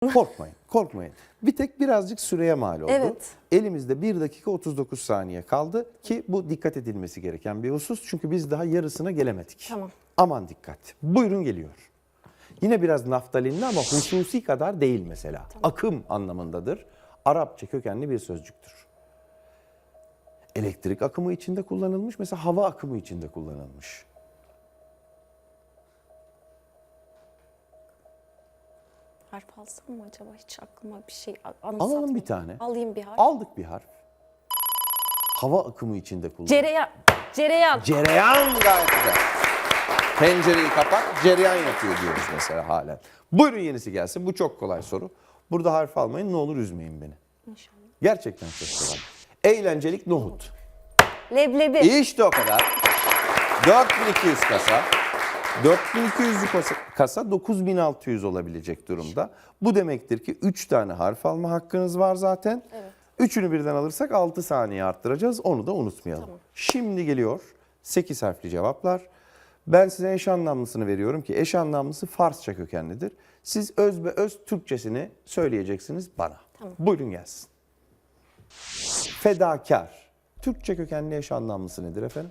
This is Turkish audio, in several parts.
Korkmayın, korkmayın. Bir tek birazcık süreye mal oldu. Evet. Elimizde 1 dakika 39 saniye kaldı ki bu dikkat edilmesi gereken bir husus. Çünkü biz daha yarısına gelemedik. Tamam. Aman dikkat. Buyurun geliyor. Yine biraz naftalinli ama hususi kadar değil mesela. Akım anlamındadır. Arapça kökenli bir sözcüktür. Elektrik akımı içinde kullanılmış, mesela hava akımı içinde kullanılmış. Harf alsam mı acaba? Hiç aklıma bir şey anımsatmadı. Alalım bir tane. Alayım bir harf. Aldık bir harf. Hava akımı içinde kullanılmış. Cereyan. Cereyan. Cereyan gayet güzel. Pencereyi kapat, cereyan yapıyor diyoruz mesela halen. Buyurun yenisi gelsin. Bu çok kolay soru. Burada harf almayın ne olur üzmeyin beni. İnşallah. Gerçekten çok kolay. Eğlencelik nohut. Leblebi. İşte o kadar. 4200 kasa. 4200 kasa, kasa 9600 olabilecek durumda. Bu demektir ki 3 tane harf alma hakkınız var zaten. Evet. Üçünü birden alırsak 6 saniye arttıracağız. Onu da unutmayalım. Tamam. Şimdi geliyor 8 harfli cevaplar. Ben size eş anlamlısını veriyorum ki eş anlamlısı Farsça kökenlidir. Siz öz ve öz Türkçesini söyleyeceksiniz bana. Tamam. Buyurun gelsin. Fedakar. Türkçe kökenli eş anlamlısı nedir efendim?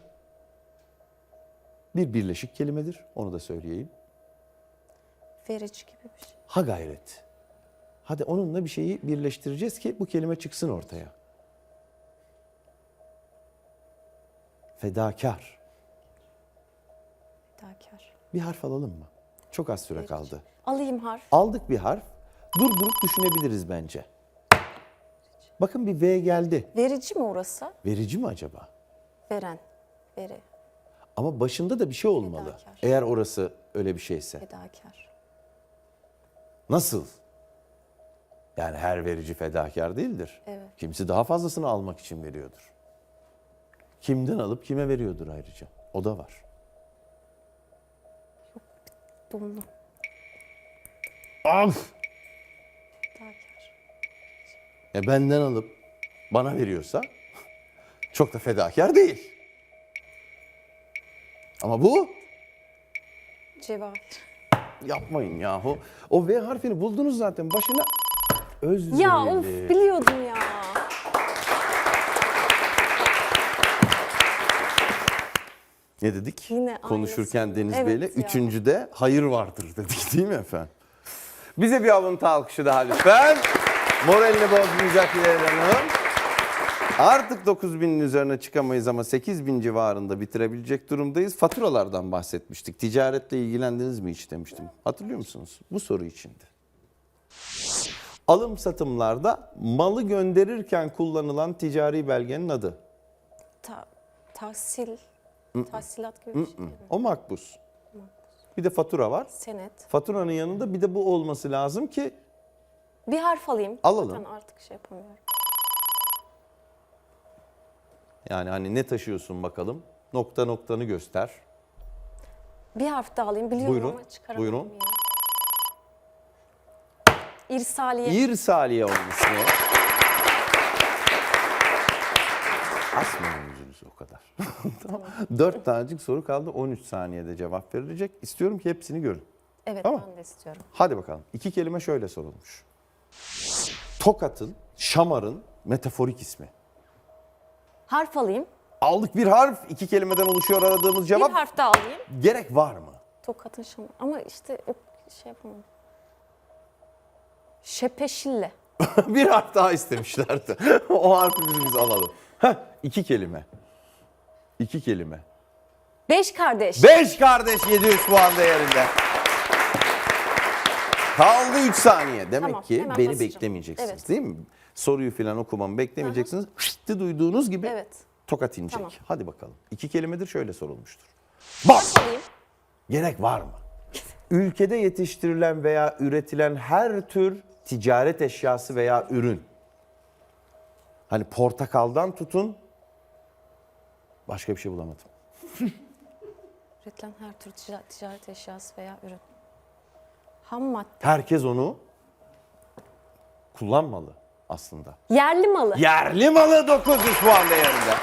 Bir birleşik kelimedir. Onu da söyleyeyim. Verici gibi bir şey. Ha gayret. Hadi onunla bir şeyi birleştireceğiz ki bu kelime çıksın ortaya. Fedakar. Fedakar. Bir harf alalım mı? Çok az süre kaldı. Alayım harf. Aldık bir harf. Durdurup düşünebiliriz bence. Bakın bir V geldi. Verici mi orası? Verici mi acaba? Veren. Veri. Ama başında da bir şey olmalı. Fedakar. Eğer orası öyle bir şeyse. Fedakar. Nasıl? Yani her verici fedakar değildir. Evet. Kimisi daha fazlasını almak için veriyordur. Kimden alıp kime veriyordur ayrıca. O da var. Dumlu. Af! Fedakar. E benden alıp bana veriyorsa çok da fedakar değil. Ama bu Cevahir. yapmayın yahu. O V harfini buldunuz zaten başına öz Ya of verildi. biliyordum ya. Ne dedik? Yine Konuşurken aynısı. Deniz Evet Bey'le ya. üçüncüde hayır vardır dedik değil mi efendim? Bize bir avuntu alkışı daha lütfen. Moralini bozmayacak Hilal Hanım. Artık 9000'in üzerine çıkamayız ama 8000 civarında bitirebilecek durumdayız. Faturalardan bahsetmiştik. Ticaretle ilgilendiniz mi hiç demiştim. Hatırlıyor musunuz? Bu soru içindi. Alım satımlarda malı gönderirken kullanılan ticari belgenin adı. Ta, tahsil. Tahsilat gibi bir şey. mi? O makbuz. Bir de fatura var. Senet. Faturanın yanında bir de bu olması lazım ki Bir harf alayım. Alalım. Zaten artık şey yapamıyorum. Yani hani ne taşıyorsun bakalım. Nokta noktanı göster. Bir harf daha alayım. Biliyorum Buyurun, ama çıkaramadım buyurun. İrsaliye. İrsaliye olması. Asmayın yüzünüzü o kadar. tamam. Dört tanecik soru kaldı. 13 saniyede cevap verilecek. İstiyorum ki hepsini görün. evet Tamam. ben de istiyorum. Hadi bakalım. İki kelime şöyle sorulmuş. Tokat'ın, Şamar'ın metaforik ismi. Harf alayım. Aldık bir harf. iki kelimeden oluşuyor aradığımız cevap. Bir harf daha alayım. Gerek var mı? Tokat'ın şamı. Ama işte o şey yapamadım. Şepeşille. bir harf daha istemişlerdi. o harfimizi biz alalım. Heh, iki kelime. İki kelime. Beş kardeş. Beş kardeş 700 puan değerinde. Kaldı 3 saniye. Demek Tamam, ki hemen beni basacağım. beklemeyeceksiniz Evet. değil mi? Soruyu falan okumamı beklemeyeceksiniz. Hıştı duyduğunuz gibi Evet. tokat inecek. Tamam. Hadi bakalım. İki kelimedir şöyle sorulmuştur. Harf alayım. Gerek var mı? Ülkede yetiştirilen veya üretilen her tür ticaret eşyası veya ürün. Hani portakaldan tutun başka bir şey bulamadım. Üretilen her tür tica- ticaret eşyası veya ürün. Ham madde. Herkes onu kullanmalı aslında. Yerli malı. Yerli malı 900 puan değerinde.